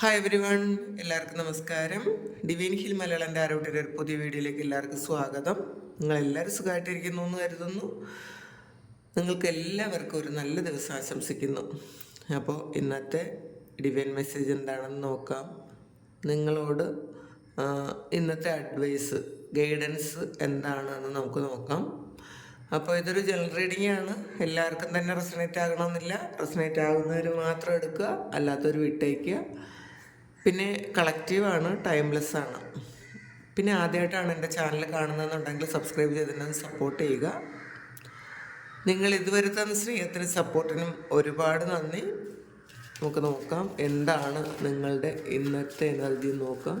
Hi every one എല്ലാവർക്കും നമസ്കാരം. Divine hill മലയാളന്റെ ആരോഗ്യയുടെ ഒരു പുതിയ വീഡിയോയിലേക്ക് എല്ലാവർക്കും സ്വാഗതം. നിങ്ങളെല്ലാവരും സുഖമായിട്ടിരിക്കുന്നു എന്ന് കരുതുന്നു. നിങ്ങൾക്ക് എല്ലാവർക്കും ഒരു നല്ല ദിവസം ആശംസിക്കുന്നു. അപ്പോൾ ഇന്നത്തെ ഡിവൈൻ മെസ്സേജ് എന്താണെന്ന് നോക്കാം. നിങ്ങളോട് ഇന്നത്തെ അഡ്വൈസ് ഗൈഡൻസ് എന്താണെന്ന് നമുക്ക് നോക്കാം. അപ്പോൾ ഇതൊരു ജനറൽ റീഡിംഗ് ആണ്. എല്ലാവർക്കും തന്നെ റെസണേറ്റ് ആകണമെന്നില്ല. റെസണേറ്റ് ആകുന്നവർ മാത്രം എടുക്കുക. അല്ലാത്തവർ വിട്ടേക്കുക. പിന്നെ കളക്റ്റീവാണ് ടൈംലെസ് ആണ് പിന്നെ ആദ്യമായിട്ടാണ് എന്റെ ചാനൽ കാണുന്നതെന്നുണ്ടെങ്കിൽ സബ്സ്ക്രൈബ് ചെയ്തിട്ട് സപ്പോർട്ട് ചെയ്യുക. നിങ്ങൾ ഇതുവരെ തന്ന സ്നേഹത്തിനും സപ്പോർട്ടിനും ഒരുപാട് നന്ദി. നമുക്ക് നോക്കാം എന്താണ് നിങ്ങളുടെ ഇന്നത്തെ എനർജി നോക്കാം.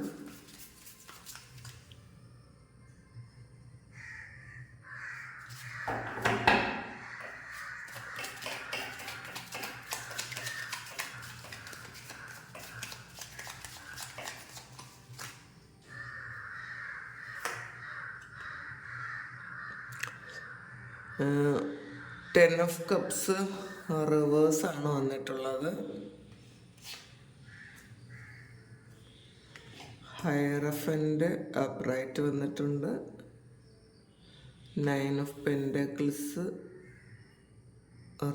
ടെൻ ഓഫ് കപ്സ് റിവേഴ്സ് ആണ് വന്നിട്ടുള്ളത്. ഹയർ ഓഫ് എന്റെ അപ്രൈറ്റ് വന്നിട്ടുണ്ട്. നയൻ ഓഫ് പെൻഡക്കിൾസ്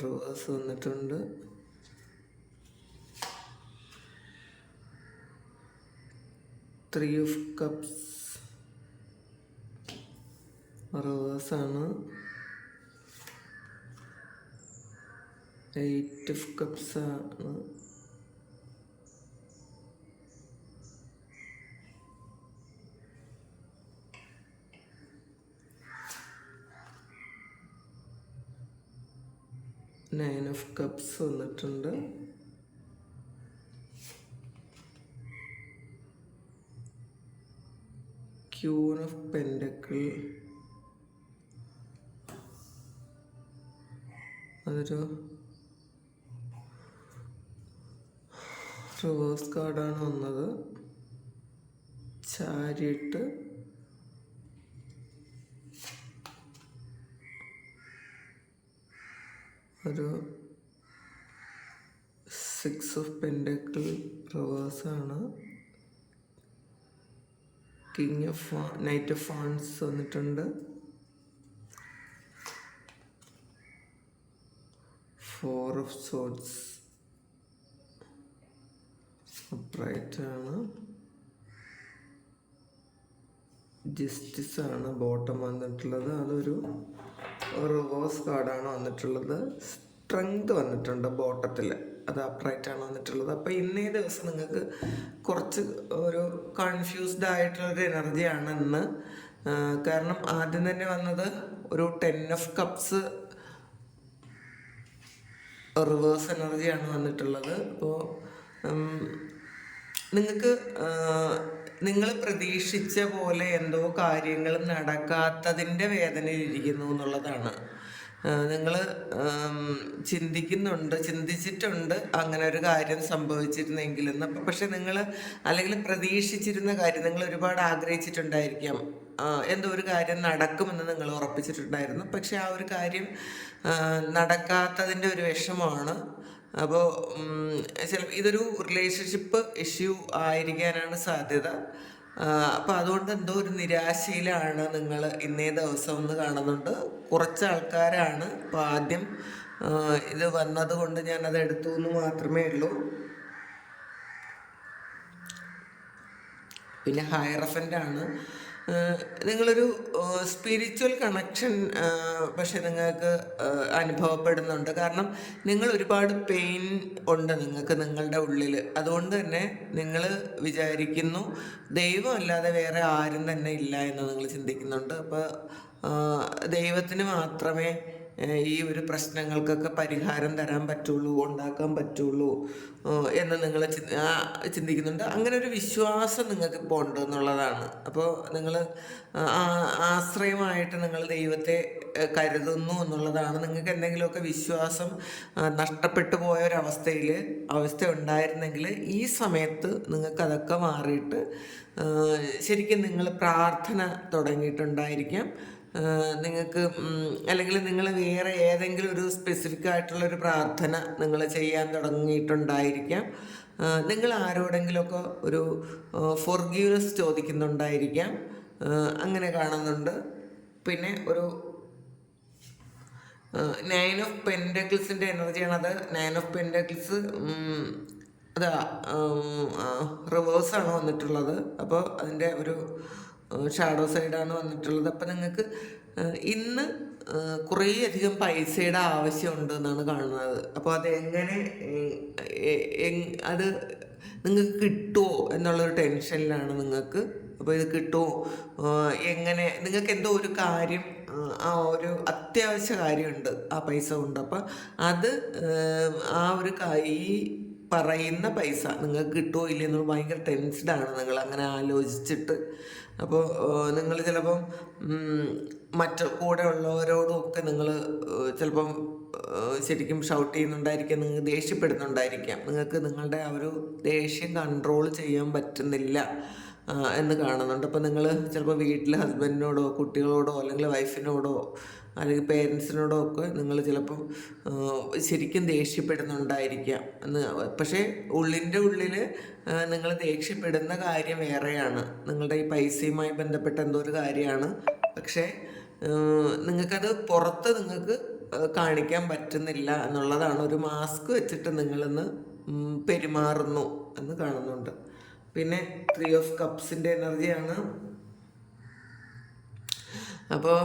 റിവേഴ്സ് വന്നിട്ടുണ്ട്. Three of cups reverse eight of cups ആണ്. നയൻ ഓഫ് കപ്സ് വന്നിട്ടുണ്ട്. ക്യൂൺ ഓഫ് പെൻഡക്കിൾ അതൊരു റിവേഴ്സ് കാർഡാണ് വന്നത്. ചാരിയിട്ട്. ഒരു സിക്സ് ഓഫ് പെൻഡക്കിൾ റിവേഴ്സാണ് കിങ് ഓഫ് നൈറ്റ് ഓഫ് ഫാൻസ് വന്നിട്ടുണ്ട്. ഫോർ ഓഫ് അപ്രൈറ്റ് ആണ്. ജസ്റ്റിസ് ആണ് ബോട്ടം വന്നിട്ടുള്ളത്. അതൊരു റിവേഴ്സ് കാർഡാണ് വന്നിട്ടുള്ളത്. സ്ട്രെങ്ത് വന്നിട്ടുണ്ട് ബോട്ടത്തിൽ അത് അപ്രൈറ്റ് ആണ് വന്നിട്ടുള്ളത്. അപ്പോൾ ഇന്നേ ദിവസം നിങ്ങൾക്ക് കുറച്ച് ഒരു കൺഫ്യൂസ്ഡ് ആയിട്ടുള്ളൊരു എനർജിയാണ് ഇന്ന്. കാരണം ആദ്യം തന്നെ വന്നത് ഒരു ടെൻ ഓഫ് കപ്സ് റിവേഴ്സ് എനർജിയാണ് വന്നിട്ടുള്ളത്. അപ്പോൾ നിങ്ങൾക്ക് നിങ്ങൾ പ്രതീക്ഷിച്ച പോലെ എന്തോ കാര്യങ്ങൾ നടക്കാത്തതിന്റെ വേദനയിലിരിക്കുന്നു എന്നുള്ളതാണ്. നിങ്ങൾ ചിന്തിക്കുന്നുണ്ട് ചിന്തിച്ചിട്ടുണ്ട് അങ്ങനെ ഒരു കാര്യം സംഭവിച്ചിരുന്നെങ്കിലെന്ന് അപ്പം പക്ഷെ നിങ്ങൾ അല്ലെങ്കിൽ പ്രതീക്ഷിച്ചിരുന്ന കാര്യം നിങ്ങൾ ഒരുപാട് ആഗ്രഹിച്ചിട്ടുണ്ടായിരിക്കാം. എന്തോ ഒരു കാര്യം നടക്കുമെന്ന് നിങ്ങൾ ഉറപ്പിച്ചിട്ടുണ്ടായിരുന്നു. പക്ഷെ ആ ഒരു കാര്യം നടക്കാത്തതിന്റെ ഒരു വിഷമമാണ്. അപ്പോൾ ചിലപ്പോൾ ഇതൊരു റിലേഷൻഷിപ്പ് ഇഷ്യൂ ആയിരിക്കാനാണ് സാധ്യത. അപ്പോൾ അതുകൊണ്ട് എന്തോ ഒരു നിരാശയിലാണ് നിങ്ങൾ ഇന്നേ ദിവസം ഒന്ന് കാണുന്നുണ്ട്. കുറച്ച് ആൾക്കാരാണ് അപ്പോൾ ആദ്യം ഇത് ഇത് വന്നതുകൊണ്ട് ഞാനത് എടുത്തു എന്ന് മാത്രമേ ഉള്ളൂ. പിന്നെ ഹയർ ഏഹ് നിങ്ങളൊരു സ്പിരിച്വൽ കണക്ഷൻ പക്ഷെ നിങ്ങൾക്ക് അനുഭവപ്പെടുന്നുണ്ട്. കാരണം നിങ്ങൾ ഒരുപാട് പെയിൻ ഉണ്ട് നിങ്ങൾക്ക് നിങ്ങളുടെ ഉള്ളിൽ അതുകൊണ്ട് തന്നെ നിങ്ങൾ വിചാരിക്കുന്നു ദൈവം അല്ലാതെ വേറെ ആരും തന്നെ ഇല്ല എന്ന് നിങ്ങൾ ചിന്തിക്കുന്നുണ്ട്. അപ്പോൾ ദൈവത്തിന് മാത്രമേ ഈ ഒരു പ്രശ്നങ്ങൾക്കൊക്കെ പരിഹാരം തരാൻ പറ്റുള്ളൂ ഉണ്ടാക്കാൻ പറ്റുള്ളൂ എന്ന് നിങ്ങൾ ചിന്തിക്കുന്നുണ്ട്. അങ്ങനെ ഒരു വിശ്വാസം നിങ്ങൾക്ക് ഇപ്പോൾ ഉണ്ട് എന്നുള്ളതാണ്. അപ്പോൾ നിങ്ങൾ ആശ്രയമായിട്ട് നിങ്ങൾ ദൈവത്തെ കരുതുന്നു എന്നുള്ളതാണ്. നിങ്ങൾക്ക് എന്തെങ്കിലുമൊക്കെ വിശ്വാസം നഷ്ടപ്പെട്ടു പോയ ഒരവസ്ഥയിൽ അവസ്ഥ ഉണ്ടായിരുന്നെങ്കിൽ ഈ സമയത്ത് നിങ്ങൾക്ക് അതൊക്കെ മാറിയിട്ട് ശരിക്കും നിങ്ങൾ പ്രാർത്ഥന തുടങ്ങിയിട്ടുണ്ടായിരിക്കാം. നിങ്ങൾക്ക് അല്ലെങ്കിൽ നിങ്ങൾ വേറെ ഏതെങ്കിലും ഒരു സ്പെസിഫിക് ആയിട്ടുള്ള ഒരു പ്രാർത്ഥന നിങ്ങൾ ചെയ്യാൻ തുടങ്ങിയിട്ടുണ്ടായിരിക്കാം. നിങ്ങൾ ആരോടെങ്കിലുമൊക്കെ ഒരു ഫോർഗീവ്നെസ് ചോദിക്കുന്നുണ്ടായിരിക്കാം. അങ്ങനെ കാണുന്നുണ്ട്. പിന്നെ ഒരു നയൻ ഓഫ് പെൻഡക്കിൾസിന്റെ എനർജിയാണ് അത് നയൻ ഓഫ് പെൻഡക്കിൾസ് അതാ റിവേഴ്സാണ് വന്നിട്ടുള്ളത്. അപ്പോൾ അതിന്റെ ഒരു ഷാഡോ സൈഡാണ് വന്നിട്ടുള്ളത്. അപ്പം നിങ്ങൾക്ക് ഇന്ന് കുറേ അധികം പൈസയുടെ ആവശ്യമുണ്ട് എന്നാണ് കാണുന്നത്. അപ്പോൾ അതെങ്ങനെ എങ്ങനെ അത് നിങ്ങൾക്ക് കിട്ടുമോ എന്നുള്ളൊരു ടെൻഷനിലാണ് നിങ്ങൾക്ക്. അപ്പോൾ ഇത് കിട്ടുമോ എങ്ങനെ നിങ്ങൾക്ക് എന്തോ ഒരു കാര്യം ആ ഒരു അത്യാവശ്യ കാര്യമുണ്ട് ആ പൈസ കൊണ്ട്. അപ്പം അത് ആ ഒരു ഈ പറയുന്ന പൈസ നിങ്ങൾക്ക് കിട്ടുമോ ഇല്ലയെന്നുള്ള ഭയങ്കര ടെൻസ്ഡാണ് നിങ്ങൾ അങ്ങനെ ആലോചിച്ചിട്ട് അപ്പോൾ നിങ്ങൾ ചിലപ്പം മറ്റ് കൂടെ ഉള്ളവരോടും ഒക്കെ നിങ്ങൾ ചിലപ്പം ശരിക്കും ഷൗട്ട് ചെയ്യുന്നുണ്ടായിരിക്കാം നിങ്ങൾ ദേഷ്യപ്പെടുന്നുണ്ടായിരിക്കാം. നിങ്ങൾക്ക് നിങ്ങളുടെ ആ ഒരു ദേഷ്യം കൺട്രോൾ ചെയ്യാൻ പറ്റുന്നില്ല എന്ന് കാണുന്നുണ്ട്. അപ്പോൾ നിങ്ങൾ ചിലപ്പോൾ വീട്ടിൽ ഹസ്ബൻഡിനോടോ കുട്ടികളോടോ അല്ലെങ്കിൽ വൈഫിനോടോ അല്ലെങ്കിൽ പേരൻസിനോടോ ഒക്കെ നിങ്ങൾ ചിലപ്പം ശരിക്കും ദേഷ്യപ്പെടുന്നുണ്ടായിരിക്കാം. എന്ന് പക്ഷേ ഉള്ളിന്റെ ഉള്ളിൽ നിങ്ങൾ ദേഷ്യപ്പെടുന്ന കാര്യം വേറെയാണ്. നിങ്ങളുടെ ഈ പൈസയുമായി ബന്ധപ്പെട്ട എന്തോ ഒരു കാര്യമാണ്. പക്ഷേ നിങ്ങൾക്കത് പുറത്ത് നിങ്ങൾക്ക് കാണിക്കാൻ പറ്റുന്നില്ല എന്നുള്ളതാണ്. ഒരു മാസ്ക് വെച്ചിട്ട് നിങ്ങളിന്ന് പെരുമാറുന്നു എന്ന് കാണുന്നുണ്ട്. പിന്നെ ത്രീ ഓഫ് കപ്സിന്റെ എനർജിയാണ് അപ്പോൾ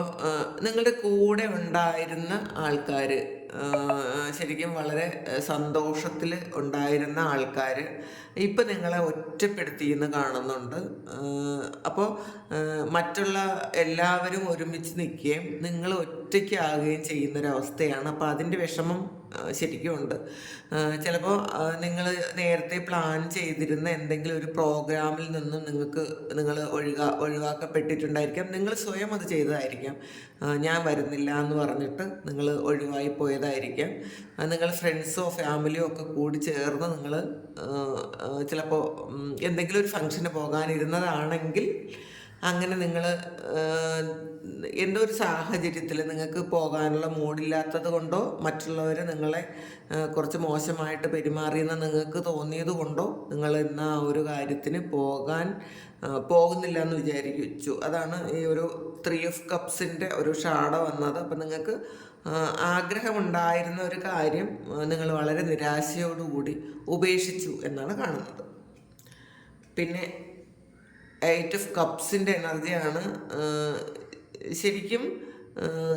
നിങ്ങളുടെ കൂടെ ഉണ്ടായിരുന്ന ആൾക്കാർ ശരിക്കും വളരെ സന്തോഷത്തിൽ ഉണ്ടായിരുന്ന ആൾക്കാർ ഇപ്പം നിങ്ങളെ ഒറ്റപ്പെടുത്തിയെന്ന് കാണുന്നുണ്ട്. അപ്പോൾ മറ്റുള്ള എല്ലാവരും ഒരുമിച്ച് നിൽക്കുകയും നിങ്ങൾ ഒറ്റയ്ക്കാകുകയും ചെയ്യുന്നൊരവസ്ഥയാണ്. അപ്പോൾ അതിന്റെ വിഷമം ശരിക്കും ഉണ്ട് ചിലപ്പോൾ നിങ്ങൾ നേരത്തെ പ്ലാൻ ചെയ്തിരുന്ന എന്തെങ്കിലും ഒരു പ്രോഗ്രാമിൽ നിന്നും നിങ്ങൾക്ക് നിങ്ങൾ ഒഴിവാ ഒഴിവാക്കപ്പെട്ടിട്ടുണ്ടായിരിക്കാം. നിങ്ങൾ സ്വയം അത് ചെയ്തതായിരിക്കാം. ഞാൻ വരുന്നില്ല എന്ന് പറഞ്ഞിട്ട് നിങ്ങൾ ഒഴിവായി പോയതായിരിക്കാം. നിങ്ങൾ ഫ്രണ്ട്സോ ഫാമിലിയോ ഒക്കെ കൂടി ചേർന്ന് നിങ്ങൾ ചിലപ്പോൾ എന്തെങ്കിലും ഒരു ഫംഗ്ഷന് പോകാനിരുന്നതാണെങ്കിൽ അങ്ങനെ നിങ്ങൾ എന്തോ ഒരു സാഹചര്യത്തിൽ നിങ്ങൾക്ക് പോകാനുള്ള മൂഡില്ലാത്തത് കൊണ്ടോ മറ്റുള്ളവർ നിങ്ങളെ കുറച്ച് മോശമായിട്ട് പെരുമാറിയെന്ന് നിങ്ങൾക്ക് തോന്നിയത് കൊണ്ടോ നിങ്ങൾ ഇന്ന് ആ ഒരു കാര്യത്തിന് പോകാൻ പോകുന്നില്ല എന്ന് വിചാരിച്ചു. അതാണ് ഈ ഒരു ത്രീ ഓഫ് കപ്സിന്റെ ഒരു ഷാഡ വന്നത്. അപ്പം നിങ്ങൾക്ക് ആഗ്രഹമുണ്ടായിരുന്ന ഒരു കാര്യം നിങ്ങൾ വളരെ നിരാശയോടുകൂടി ഉപേക്ഷിച്ചു എന്നാണ് കാണുന്നത്. പിന്നെ എയ്റ്റ് ഓഫ് കപ്സിന്റെ എനർജിയാണ് ശരിക്കും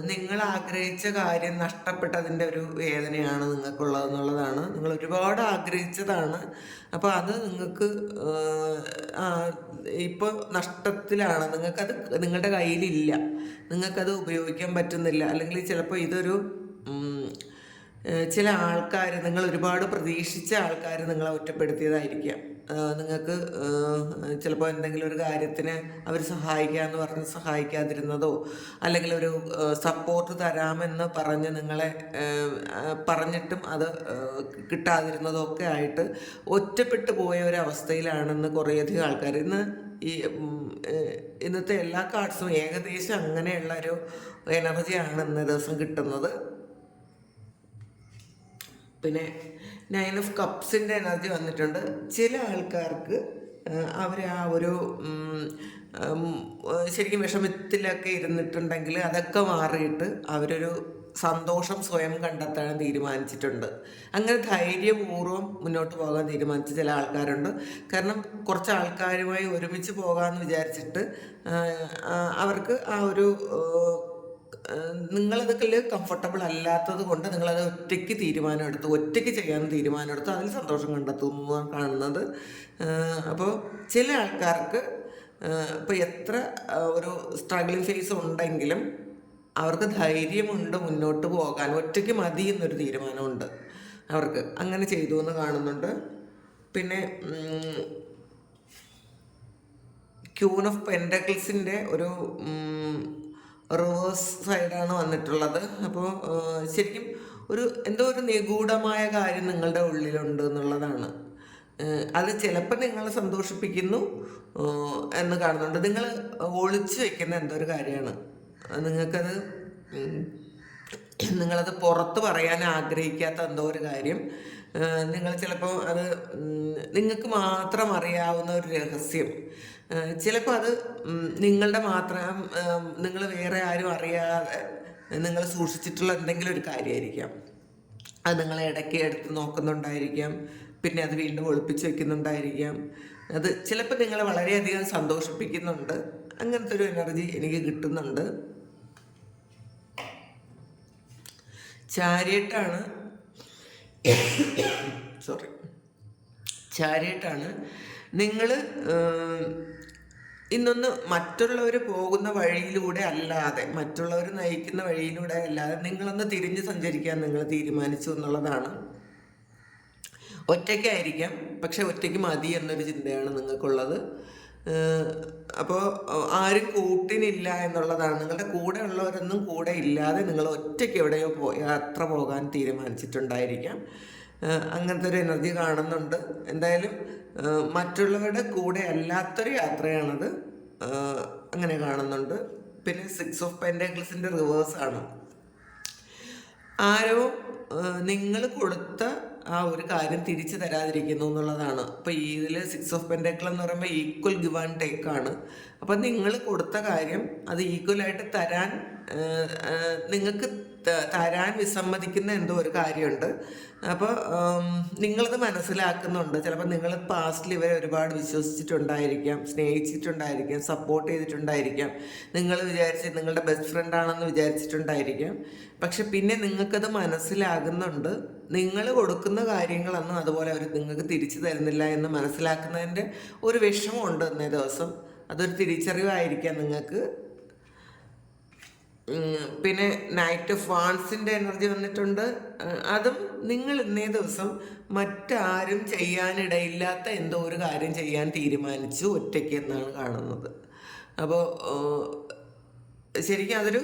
നിങ്ങൾ ആഗ്രഹിച്ച കാര്യം നഷ്ടപ്പെട്ടതിന്റെ ഒരു വേദനയാണ് നിങ്ങൾക്കുള്ളതെന്നുള്ളതാണ്. നിങ്ങൾ ഒരുപാട് ആഗ്രഹിച്ചതാണ്. അപ്പോൾ അത് നിങ്ങൾക്ക് ഇപ്പോൾ നഷ്ടത്തിലാണ്. നിങ്ങൾക്കത് നിങ്ങളുടെ കയ്യിലില്ല. നിങ്ങൾക്കത് ഉപയോഗിക്കാൻ പറ്റുന്നില്ല. അല്ലെങ്കിൽ ചിലപ്പോൾ ഇതൊരു ചില ആൾക്കാർ നിങ്ങൾ ഒരുപാട് പ്രതീക്ഷിച്ച ആൾക്കാർ നിങ്ങളെ ഒറ്റപ്പെടുത്തിയതായിരിക്കാം. നിങ്ങൾക്ക് ചിലപ്പോൾ എന്തെങ്കിലും ഒരു കാര്യത്തിന് അവർ സഹായിക്കാമെന്ന് പറഞ്ഞ് സഹായിക്കാതിരുന്നതോ അല്ലെങ്കിൽ ഒരു സപ്പോർട്ട് തരാമെന്ന് പറഞ്ഞ് നിങ്ങളെ പറഞ്ഞിട്ടും അത് കിട്ടാതിരുന്നതോ ഒക്കെ ആയിട്ട് ഒറ്റപ്പെട്ടു പോയ ഒരു അവസ്ഥയിലാണെന്ന് കുറേയധികം ആൾക്കാർ ഇന്ന് ഈ ഇന്നത്തെ എല്ലാ കാർഡ്സും ഏകദേശം അങ്ങനെയുള്ള ഒരു എനർജിയാണ് ഇന്ന് ദിവസം കിട്ടുന്നത്. പിന്നെ നയൻ ഓഫ് കപ്സിന്റെ എനർജി വന്നിട്ടുണ്ട്. ചില ആൾക്കാർക്ക് അവർ ആ ഒരു ശരിക്കും വിഷമത്തിലൊക്കെ ഇരുന്നിട്ടുണ്ടെങ്കിൽ അതൊക്കെ മാറിയിട്ട് അവരൊരു സന്തോഷം സ്വയം കണ്ടെത്താൻ തീരുമാനിച്ചിട്ടുണ്ട്. അങ്ങനെ ധൈര്യപൂർവം മുന്നോട്ട് പോകാൻ തീരുമാനിച്ച ചില ആൾക്കാരുണ്ട്. കാരണം കുറച്ച് ആൾക്കാരുമായി ഒരുമിച്ച് പോകാമെന്ന് വിചാരിച്ചിട്ട് അവർക്ക് ആ ഒരു ആ, നിങ്ങളതൊക്കെ കംഫർട്ടബിൾ അല്ലാത്തത് കൊണ്ട് നിങ്ങളത് ഒറ്റയ്ക്ക് തീരുമാനമെടുത്തു ഒറ്റയ്ക്ക് ചെയ്യാൻ തീരുമാനമെടുത്തു അതിൽ സന്തോഷം കണ്ടെത്തുന്നു കാണുന്നത്. അപ്പോൾ ചില ആൾക്കാർക്ക് ഇപ്പോൾ എത്ര ഒരു സ്ട്രഗ്ലിംഗ് ഫേസ് ഉണ്ടെങ്കിലും അവർക്ക് ധൈര്യമുണ്ട് മുന്നോട്ട് പോകാൻ ഒറ്റയ്ക്ക് മതി എന്നൊരു തീരുമാനമുണ്ട് അവർക്ക്. അങ്ങനെ ചെയ്തു എന്ന് കാണുന്നുണ്ട്. പിന്നെ ക്യൂൺ ഓഫ് പെൻഡക്കിൾസിന്റെ ഒരു റിവേഴ്സ് സൈഡാണ് വന്നിട്ടുള്ളത്. അപ്പോൾ ശരിക്കും ഒരു എന്തോ ഒരു നിഗൂഢമായ കാര്യം നിങ്ങളുടെ ഉള്ളിലുണ്ട് എന്നുള്ളതാണ്. അത് ചിലപ്പോൾ നിങ്ങളെ സന്തോഷിപ്പിക്കുന്നു എന്ന് കാണുന്നുണ്ട്. നിങ്ങൾ ഒളിച്ചു വെക്കുന്ന എന്തോ ഒരു കാര്യമാണ്. നിങ്ങൾക്കത് നിങ്ങളത് പുറത്ത് പറയാൻ ആഗ്രഹിക്കാത്ത എന്തോ ഒരു കാര്യം. നിങ്ങൾ ചിലപ്പോൾ അത് നിങ്ങൾക്ക് മാത്രം അറിയാവുന്ന ഒരു രഹസ്യം. ചിലപ്പോൾ അത് നിങ്ങളുടെ മാത്രം നിങ്ങൾ വേറെ ആരും അറിയാതെ നിങ്ങൾ സൂക്ഷിച്ചിട്ടുള്ള എന്തെങ്കിലും ഒരു കാര്യമായിരിക്കാം. അത് നിങ്ങൾ ഇടയ്ക്ക് എടുത്ത് നോക്കുന്നുണ്ടായിരിക്കാം. പിന്നെ അത് വീണ്ടും ഒളിപ്പിച്ച് വെക്കുന്നുണ്ടായിരിക്കാം. അത് ചിലപ്പോൾ നിങ്ങളെ വളരെയധികം സന്തോഷിപ്പിക്കുന്നുണ്ട്. അങ്ങനത്തെ ഒരു എനർജി എനിക്ക് കിട്ടുന്നുണ്ട്. ചാരിയട്ടാണ് സോറി ചാരിയട്ടാണ് നിങ്ങൾ ഇന്നൊന്ന് മറ്റുള്ളവർ പോകുന്ന വഴിയിലൂടെ അല്ലാതെ മറ്റുള്ളവർ നയിക്കുന്ന വഴിയിലൂടെ അല്ലാതെ നിങ്ങളൊന്ന് തിരിഞ്ഞ് സഞ്ചരിക്കാൻ നിങ്ങൾ തീരുമാനിച്ചു എന്നുള്ളതാണ്. ഒറ്റയ്ക്കായിരിക്കാം പക്ഷെ ഒറ്റയ്ക്ക് മതി എന്നൊരു ചിന്തയാണ് നിങ്ങൾക്കുള്ളത്. അപ്പോൾ ആരും കൂട്ടിനില്ല എന്നുള്ളതാണ്. നിങ്ങളുടെ കൂടെ ഉള്ളവരൊന്നും കൂടെ ഇല്ലാതെ നിങ്ങൾ ഒറ്റയ്ക്ക് എവിടെയോ യാത്ര പോകാൻ തീരുമാനിച്ചിട്ടുണ്ടായിരിക്കാം. അങ്ങനത്തെ ഒരു എനർജി കാണുന്നുണ്ട്. എന്തായാലും മറ്റുള്ളവരുടെ കൂടെ അല്ലാത്തൊരു യാത്രയാണത്. അങ്ങനെ കാണുന്നുണ്ട്. പിന്നെ സിക്സ് ഓഫ് പെൻഡാക്ലിസിന്റെ റിവേഴ്സ് ആണ്. ആരോ നിങ്ങൾ കൊടുത്ത ആ ഒരു കാര്യം തിരിച്ചു തരാതിരിക്കുന്നു എന്നുള്ളതാണ്. അപ്പോൾ ഇതിൽ സിക്സ് ഓഫ് പെൻഡക്കിൾ എന്ന് പറയുമ്പോൾ ഈക്വൽ ഗിവ് ആൻഡ് ടേക്ക് ആണ്. അപ്പം നിങ്ങൾ കൊടുത്ത കാര്യം അത് ഈക്വലായിട്ട് തരാൻ നിങ്ങൾക്ക് തരാൻ വിസമ്മതിക്കുന്ന എന്തോ ഒരു കാര്യമുണ്ട്. അപ്പോൾ നിങ്ങളത് മനസ്സിലാക്കുന്നുണ്ട്. ചിലപ്പോൾ നിങ്ങൾ പാസ്റ്റിൽ ഇവരെ ഒരുപാട് വിശ്വസിച്ചിട്ടുണ്ടായിരിക്കാം സ്നേഹിച്ചിട്ടുണ്ടായിരിക്കാം സപ്പോർട്ട് ചെയ്തിട്ടുണ്ടായിരിക്കാം. നിങ്ങൾ വിചാരിച്ച് നിങ്ങളുടെ ബെസ്റ്റ് ഫ്രണ്ട് ആണെന്ന് വിചാരിച്ചിട്ടുണ്ടായിരിക്കാം. പക്ഷെ പിന്നെ നിങ്ങൾക്കത് മനസ്സിലാകുന്നുണ്ട്. നിങ്ങൾ കൊടുക്കുന്ന കാര്യങ്ങളൊന്നും അതുപോലെ അവർ നിങ്ങൾക്ക് തിരിച്ചു തരുന്നില്ല എന്ന് മനസ്സിലാക്കുന്നതിന്റെ ഒരു വിഷമമുണ്ട് ഇന്നേ ദിവസം. അതൊരു തിരിച്ചറിവായിരിക്കാം നിങ്ങൾക്ക്. പിന്നെ നൈറ്റ് ഓഫ് വാൺസിന്റെ എനർജി വന്നിട്ടുണ്ട്. അതും നിങ്ങൾ ഇന്നേ ദിവസം മറ്റാരും ചെയ്യാനിടയില്ലാത്ത എന്തോ ഒരു കാര്യം ചെയ്യാൻ തീരുമാനിച്ചു ഒറ്റയ്ക്ക് എന്നാണ് കാണുന്നത്. അപ്പോൾ ശരിക്കും അതൊരു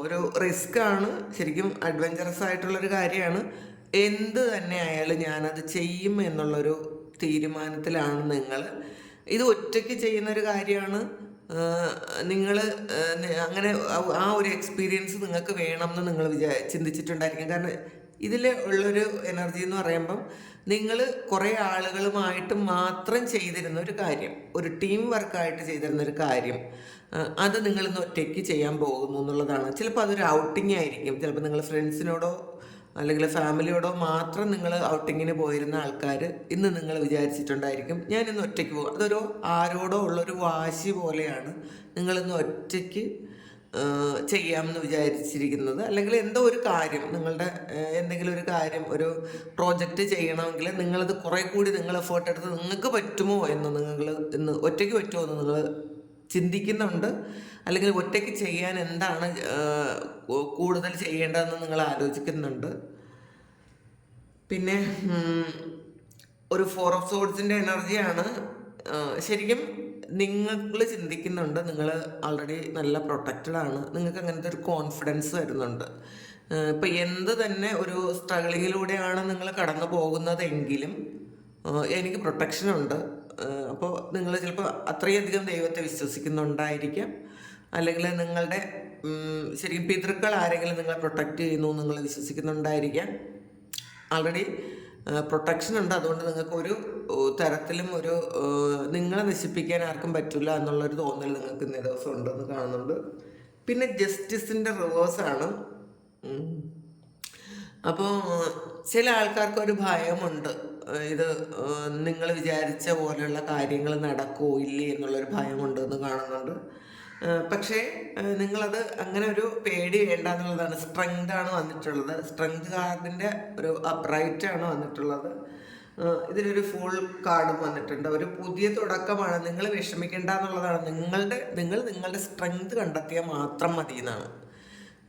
ഒരു റിസ്ക് ആണ്. ശരിക്കും അഡ്വഞ്ചറസ് ആയിട്ടുള്ളൊരു കാര്യമാണ്. എന്ത് തന്നെ ആയാലും ഞാനത് ചെയ്യും എന്നുള്ളൊരു തീരുമാനത്തിലാണ് നിങ്ങൾ. ഇത് ഒറ്റയ്ക്ക് ചെയ്യുന്നൊരു കാര്യമാണ്. നിങ്ങൾ അങ്ങനെ ആ- ഒരു എക്സ്പീരിയൻസ് നിങ്ങൾക്ക് വേണം എന്ന് നിങ്ങൾ വിചാ ചിന്തിച്ചിട്ടുണ്ടായിരിക്കും. കാരണം ഇതിൽ ഉള്ളൊരു എനർജി എന്ന് പറയുമ്പം നിങ്ങൾ കുറേ ആളുകളുമായിട്ട് മാത്രം ചെയ്തിരുന്ന ഒരു കാര്യം ഒരു ടീം വർക്കായിട്ട് ചെയ്തിരുന്ന ഒരു കാര്യം അത് നിങ്ങൾ ഇന്ന് ഒറ്റയ്ക്ക് ചെയ്യാൻ പോകുന്നു എന്നുള്ളതാണ്. ചിലപ്പോൾ അതൊരു ഔട്ടിംഗ് ആയിരിക്കും. ചിലപ്പോൾ നിങ്ങൾ ഫ്രണ്ട്സിനോടോ അല്ലെങ്കിൽ ഫാമിലിയോടോ മാത്രം നിങ്ങൾ ഔട്ടിങ്ങിന് പോയിരുന്ന ആൾക്കാർ ഇന്ന് നിങ്ങൾ വിചാരിച്ചിട്ടുണ്ടായിരിക്കും ഞാൻ ഇന്ന് ഒറ്റയ്ക്ക് പോകും. അതൊരു ആരോടോ ഉള്ളൊരു വാശി പോലെയാണ് നിങ്ങളിന്ന് ഒറ്റയ്ക്ക് ചെയ്യാമെന്ന് വിചാരിച്ചിരിക്കുന്നത്. അല്ലെങ്കിൽ എന്തോ ഒരു കാര്യം നിങ്ങളുടെ എന്തെങ്കിലും ഒരു കാര്യം ഒരു പ്രോജക്റ്റ് ചെയ്യണമെങ്കിൽ നിങ്ങളത് കുറേ കൂടി നിങ്ങൾ എഫേർട്ട് എടുത്ത് നിങ്ങൾക്ക് പറ്റുമോ എന്ന് നിങ്ങൾ ഇന്ന് ഒറ്റയ്ക്ക് പറ്റുമോ എന്ന് നിങ്ങൾ ചിന്തിക്കുന്നുണ്ട്. അല്ലെങ്കിൽ ഒറ്റയ്ക്ക് ചെയ്യാൻ എന്താണ് കൂടുതൽ ചെയ്യേണ്ടതെന്ന് നിങ്ങൾ ആലോചിക്കുന്നുണ്ട്. പിന്നെ ഒരു ഫോർ ഓഫ് സോഡ്സിന്റെ എനർജിയാണ്. ശരിക്കും നിങ്ങൾ ചിന്തിക്കുന്നുണ്ട്. നിങ്ങൾ ആൾറെഡി നല്ല പ്രൊട്ടക്റ്റഡ് ആണ്. നിങ്ങൾക്ക് അങ്ങനത്തെ ഒരു കോൺഫിഡൻസ് വരുന്നുണ്ട്. ഇപ്പം എന്ത് തന്നെ ഒരു സ്ട്രഗിളിങ്ങിലൂടെയാണ് നിങ്ങൾ കടന്നു പോകുന്നതെങ്കിലും എനിക്ക് പ്രൊട്ടക്ഷൻ ഉണ്ട്. അപ്പോൾ നിങ്ങൾ ചിലപ്പോൾ അത്രയധികം ദൈവത്തെ വിശ്വസിക്കുന്നുണ്ടായിരിക്കാം. അല്ലെങ്കിൽ നിങ്ങളുടെ ശരിക്കും പിതൃക്കൾ ആരെങ്കിലും നിങ്ങളെ പ്രൊട്ടക്റ്റ് ചെയ്യുന്നു നിങ്ങൾ വിശ്വസിക്കുന്നുണ്ടായിരിക്കാം. ആൾറെഡി പ്രൊട്ടക്ഷൻ ഉണ്ട്. അതുകൊണ്ട് നിങ്ങൾക്ക് ഒരു തരത്തിലും ഒരു നിങ്ങളെ നശിപ്പിക്കാൻ ആർക്കും പറ്റില്ല എന്നുള്ളൊരു തോന്നൽ നിങ്ങൾക്ക് ഇന്നേ ദിവസം ഉണ്ടെന്ന് കാണുന്നുണ്ട്. പിന്നെ ജസ്റ്റിസിന്റെ റിവേഴ്സാണ് അപ്പോൾ ചില ആൾക്കാർക്ക് ഒരു ഭയമുണ്ട്. ഇത് നിങ്ങൾ വിചാരിച്ച പോലെയുള്ള കാര്യങ്ങൾ നടക്കുമോ ഇല്ലേ എന്നുള്ളൊരു ഭയം കൊണ്ടുവന്ന് കാണുന്നുണ്ട്. പക്ഷേ നിങ്ങളത് അങ്ങനെ ഒരു പേടി വേണ്ട എന്നുള്ളതാണ്. സ്ട്രെങ്ത് ആണ് വന്നിട്ടുള്ളത്. സ്ട്രെങ്ത് കാർഡിന്റെ ഒരു അപ്രൈറ്റ് ആണ് വന്നിട്ടുള്ളത്. ഇതിലൊരു ഫുൾ കാർഡും വന്നിട്ടുണ്ട്. ഒരു പുതിയ തുടക്കമാണ്. നിങ്ങൾ വിഷമിക്കേണ്ട എന്നുള്ളതാണ്. നിങ്ങളുടെ നിങ്ങൾ നിങ്ങളുടെ സ്ട്രെങ്ത് കണ്ടെത്തിയാൽ മാത്രം മതി എന്നാണ്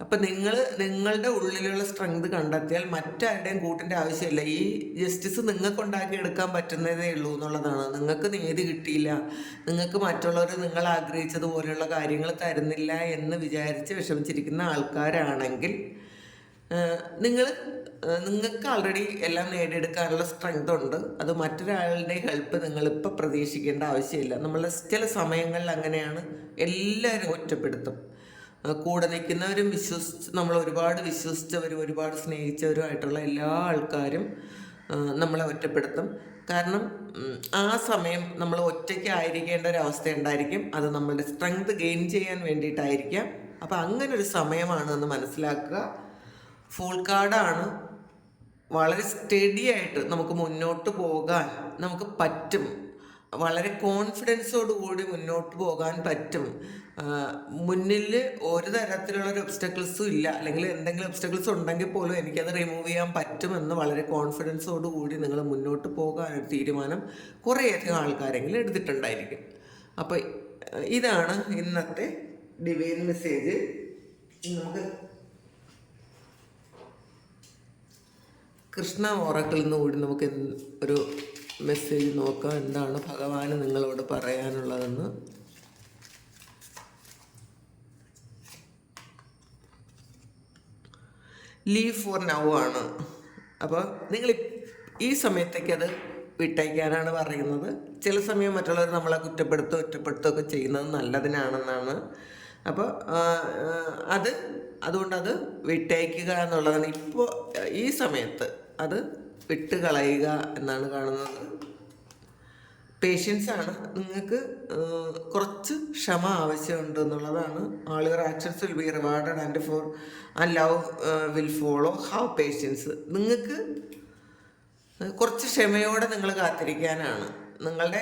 അപ്പം നിങ്ങൾ നിങ്ങളുടെ ഉള്ളിലുള്ള സ്ട്രെങ്ത് കണ്ടെത്തിയാൽ മറ്റാരുടെയും കൂട്ടിന്റെ ആവശ്യമില്ല. ഈ ജസ്റ്റിസ് നിങ്ങൾക്ക് ഉണ്ടാക്കി എടുക്കാൻ പറ്റുന്നതേ ഉള്ളൂ എന്നുള്ളതാണ്. നിങ്ങൾക്ക് നീതി കിട്ടിയില്ല. നിങ്ങൾക്ക് മറ്റുള്ളവർ നിങ്ങൾ ആഗ്രഹിച്ചതുപോലെയുള്ള കാര്യങ്ങൾ തരുന്നില്ല എന്ന് വിചാരിച്ച് വിഷമിച്ചിരിക്കുന്ന ആൾക്കാരാണെങ്കിൽ നിങ്ങൾ നിങ്ങൾക്ക് ആൾറെഡി എല്ലാം നേടിയെടുക്കാനുള്ള സ്ട്രെങ്ത് ഉണ്ട്. അത് മറ്റൊരാളുടെ ഹെൽപ്പ് നിങ്ങളിപ്പോൾ പ്രതീക്ഷിക്കേണ്ട ആവശ്യമില്ല. നമ്മൾ ചില സമയങ്ങളിൽ അങ്ങനെയാണ്. എല്ലാവരും ഒറ്റപ്പെടുത്തും. കൂടെ നിൽക്കുന്നവരും വിശ്വസിച്ച് നമ്മൾ ഒരുപാട് വിശ്വസിച്ചവരും ഒരുപാട് സ്നേഹിച്ചവരും ആയിട്ടുള്ള എല്ലാ ആൾക്കാരും നമ്മളെ ഒറ്റപ്പെടുത്തും. കാരണം ആ സമയം നമ്മൾ ഒറ്റയ്ക്ക് ആയിരിക്കേണ്ട ഒരു അവസ്ഥ ഉണ്ടായിരിക്കും. അത് നമ്മളുടെ സ്ട്രെങ്ത് ഗെയിൻ ചെയ്യാൻ വേണ്ടിയിട്ടായിരിക്കാം. അപ്പം അങ്ങനെ ഒരു സമയമാണ് എന്ന് മനസ്സിലാക്കുക ഫുൾ കാർഡാണ് വളരെ സ്റ്റഡി ആയിട്ട് നമുക്ക് മുന്നോട്ട് പോകാൻ നമുക്ക് പറ്റും. വളരെ കോൺഫിഡൻസോട് കൂടി മുന്നോട്ട് പോകാൻ പറ്റും. മുന്നിൽ ഒരു തരത്തിലുള്ള ഒരു ഒബ്സ്റ്റക്കിൾസും ഇല്ല. അല്ലെങ്കിൽ എന്തെങ്കിലും ഒബ്സ്റ്റക്കിൾസ് ഉണ്ടെങ്കിൽ പോലും എനിക്കത് റിമൂവ് ചെയ്യാൻ പറ്റുമെന്ന് വളരെ കോൺഫിഡൻസോട് കൂടി നിങ്ങൾ മുന്നോട്ട് പോകാൻ ഒരു തീരുമാനം കുറേയധികം ആൾക്കാരെങ്കിലും എടുത്തിട്ടുണ്ടായിരിക്കും. അപ്പോൾ ഇതാണ് ഇന്നത്തെ ഡിവൈൻ മെസ്സേജ് നമുക്ക് കൃഷ്ണ ഓറക്കിൽ നിന്ന് കൂടി നമുക്ക് ഒരു മെസ്സേജ് നോക്കാം എന്താണ് ഭഗവാന് നിങ്ങളോട് പറയാനുള്ളതെന്ന്. ലീവ് ഫോർ നൗ ആണ്. അപ്പോൾ നിങ്ങൾ ഈ സമയത്തേക്ക് അത് വിട്ടയക്കാനാണ് പറയുന്നത്. ചില സമയം മറ്റുള്ളവർ നമ്മളെ കുറ്റപ്പെടുത്തോ ഒറ്റപ്പെടുത്തുകയൊക്കെ ചെയ്യുന്നത് നല്ലതിനാണെന്നാണ്. അപ്പോൾ അത് അതുകൊണ്ട് അത് വിട്ടയക്കുക എന്നുള്ളതാണ്. ഇപ്പോൾ ഈ സമയത്ത് അത് വിട്ട് കളയുക എന്നാണ് കാണുന്നത്. പേഷ്യൻസ് ആണ്. നിങ്ങൾക്ക് കുറച്ച് ക്ഷമ ആവശ്യമുണ്ട് എന്നുള്ളതാണ്. All your actions will be rewarded and for and love will follow how patience നിങ്ങൾക്ക് കുറച്ച് ക്ഷമയോടെ നിങ്ങൾ കാത്തിരിക്കാനാണ്. നിങ്ങളുടെ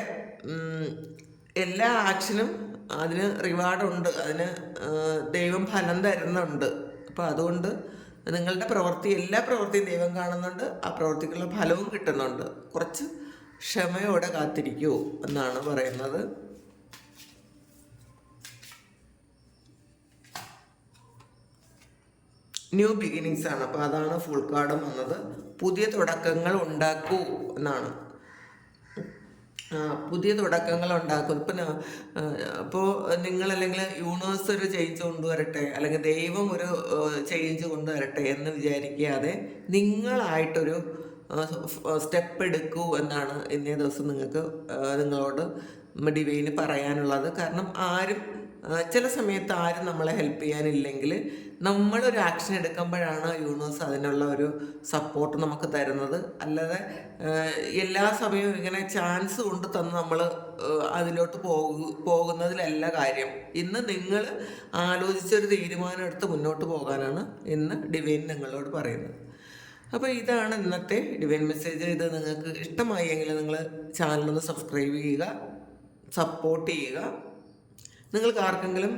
എല്ലാ ആക്ഷനും അതിന് റിവാർഡുണ്ട് അതിന് ആ, ദൈവം ഫലം തരുന്നുണ്ട്. അപ്പോൾ അതുകൊണ്ട് നിങ്ങളുടെ പ്രവൃത്തി എല്ലാ പ്രവൃത്തിയും ദൈവം കാണുന്നുണ്ട്. ആ പ്രവൃത്തിക്കുള്ള ഫലവും കിട്ടുന്നുണ്ട്. കുറച്ച് ക്ഷമയോടെ കാത്തിരിക്കൂ എന്നാണ് പറയുന്നത്. ന്യൂ ബിഗിനിങ്സ് ആണ്. അപ്പോൾ അതാണ് ഫുൾ കാർഡും വന്നത്. പുതിയ തുടക്കങ്ങൾ ഉണ്ടാക്കൂ എന്നാണ്. പുതിയ തുടക്കങ്ങൾ ഉണ്ടാക്കും ഇപ്പം അപ്പോൾ നിങ്ങൾ അല്ലെങ്കിൽ യൂണിവേഴ്സ് ഒരു ചേഞ്ച് കൊണ്ടുവരട്ടെ അല്ലെങ്കിൽ ദൈവം ഒരു ചേഞ്ച് കൊണ്ടുവരട്ടെ എന്ന് വിചാരിക്കാതെ നിങ്ങളായിട്ടൊരു സ്റ്റെപ്പ് എടുക്കൂ എന്നാണ് ഇന്നേ ദിവസം നിങ്ങൾക്ക് നിങ്ങളോട് ഡിവൈന് പറയാനുള്ളത്. കാരണം ആരും ചില സമയത്ത് ആരും നമ്മളെ ഹെൽപ്പ് ചെയ്യാനില്ലെങ്കിൽ നമ്മളൊരു ആക്ഷൻ എടുക്കുമ്പോഴാണ് യൂണിവേഴ്സ് അതിനുള്ള ഒരു സപ്പോർട്ട് നമുക്ക് തരുന്നത്. അല്ലാതെ എല്ലാ സമയവും ഇങ്ങനെ ചാൻസ് കൊണ്ട് തന്ന് നമ്മൾ അതിലോട്ട് പോകു പോകുന്നതിലല്ല കാര്യം. ഇന്ന് നിങ്ങൾ ആലോചിച്ചൊരു തീരുമാനം എടുത്ത് മുന്നോട്ട് പോകാനാണ് ഇന്ന് ഡിവൈൻ നിങ്ങളോട് പറയുന്നത്. അപ്പോൾ ഇതാണ് ഇന്നത്തെ ഡിവൈൻ മെസ്സേജ്. ഇത് നിങ്ങൾക്ക് ഇഷ്ടമായി എങ്കിൽ നിങ്ങൾ ചാനലൊന്ന് സബ്സ്ക്രൈബ് ചെയ്യുക. സപ്പോർട്ട് ചെയ്യുക. നിങ്ങൾക്ക് ആർക്കെങ്കിലും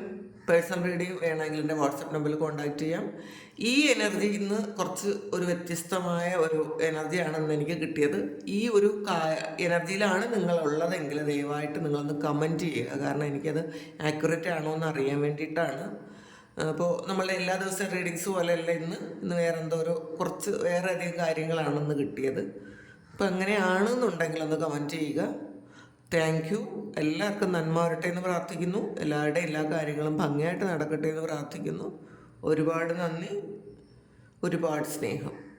പേഴ്സണൽ റീഡിങ് വേണമെങ്കിൽ എന്റെ വാട്സപ്പ് നമ്പറിൽ കോൺടാക്ട് ചെയ്യാം. ഈ എനർജി ഇന്ന് കുറച്ച് ഒരു വ്യത്യസ്തമായ ഒരു എനർജിയാണ് ഇന്ന് എനിക്ക് കിട്ടിയത്. ഈ ഒരു എനർജിയിലാണ് നിങ്ങളുള്ളതെങ്കിൽ ദയവായിട്ട് നിങ്ങളൊന്ന് കമന്റ് ചെയ്യുക. കാരണം എനിക്കത് ആക്യുറേറ്റ് ആണോ എന്ന് അറിയാൻ വേണ്ടിയിട്ടാണ്. അപ്പോൾ നമ്മളുടെ എല്ലാ ദിവസവും റീഡിങ്സ് പോലെയല്ല ഇന്ന്. ഇന്ന് വേറെ എന്തോ ഒരു കുറച്ച് വേറെ അധികം കാര്യങ്ങളാണ് ഇന്ന് കിട്ടിയത്. അപ്പോൾ അങ്ങനെയാണെന്നുണ്ടെങ്കിൽ ഒന്ന് കമന്റ് ചെയ്യുക. താങ്ക് യു എല്ലാവർക്കും നന്മ വരട്ടെ എന്ന് പ്രാർത്ഥിക്കുന്നു. എല്ലാവരുടെയും എല്ലാ കാര്യങ്ങളും ഭംഗിയായിട്ട് നടക്കട്ടെ എന്ന് പ്രാർത്ഥിക്കുന്നു. ഒരുപാട് നന്ദി. ഒരുപാട് സ്നേഹം.